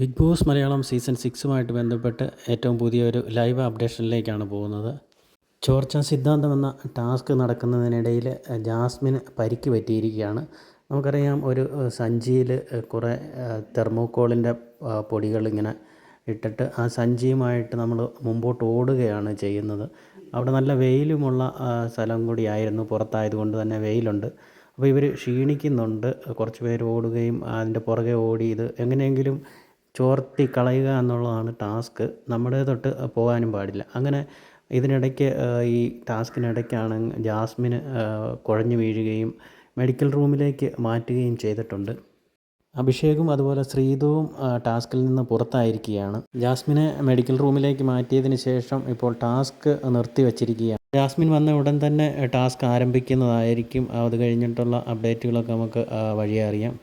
Big Boss Malayalam season സിക്സുമായിട്ട് ബന്ധപ്പെട്ട് ഏറ്റവും പുതിയ ഒരു ലൈവ് അപ്ഡേഷനിലേക്കാണ് പോകുന്നത്. ചോർച്ച സിദ്ധാന്തം എന്ന ടാസ്ക് നടക്കുന്നതിനിടയിൽ ജാസ്മിന് പരിക്ക് പറ്റിയിരിക്കുകയാണ്. നമുക്കറിയാം ഒരു സഞ്ചിയിൽ കുറേ തെർമോക്കോളിന്റെ പൊടികൾ ഇങ്ങനെ ഇട്ടിട്ട് ആ സഞ്ചിയുമായിട്ട് നമ്മൾ മുമ്പോട്ട് ഓടുകയാണ് ചെയ്യുന്നത്. അവിടെ നല്ല വെയിലുമുള്ള സ്ഥലം കൂടിയായിരുന്നു. പുറത്തായതുകൊണ്ട് തന്നെ വെയിലുണ്ട്. അപ്പോൾ ഇവർ ക്ഷീണിക്കുന്നുണ്ട്. കുറച്ച് പേര് ഓടുകയും അതിന്റെ പുറകെ ഓടി ഇത് എങ്ങനെയെങ്കിലും ചോർത്തി കളയുക എന്നുള്ളതാണ് ടാസ്ക്. നമ്മുടെ തൊട്ട് പോകാനും പാടില്ല. അങ്ങനെ ഇതിനിടയ്ക്ക് ഈ ടാസ്കിനിടയ്ക്കാണ് ജാസ്മിന് കുഴഞ്ഞു വീഴുകയും മെഡിക്കൽ റൂമിലേക്ക് മാറ്റുകയും ചെയ്തിട്ടുണ്ട്. അഭിഷേകും അതുപോലെ ശ്രീതുവും ടാസ്കിൽ നിന്ന് പുറത്തായിരിക്കുകയാണ്. ജാസ്മിനെ മെഡിക്കൽ റൂമിലേക്ക് മാറ്റിയതിന് ശേഷം ഇപ്പോൾ ടാസ്ക് നിർത്തി വച്ചിരിക്കുകയാണ്. ജാസ്മിൻ വന്ന ഉടൻ തന്നെ ടാസ്ക് ആരംഭിക്കുന്നതായിരിക്കും. അത് കഴിഞ്ഞിട്ടുള്ള അപ്ഡേറ്റുകളൊക്കെ നമുക്ക് വഴിയേ അറിയാം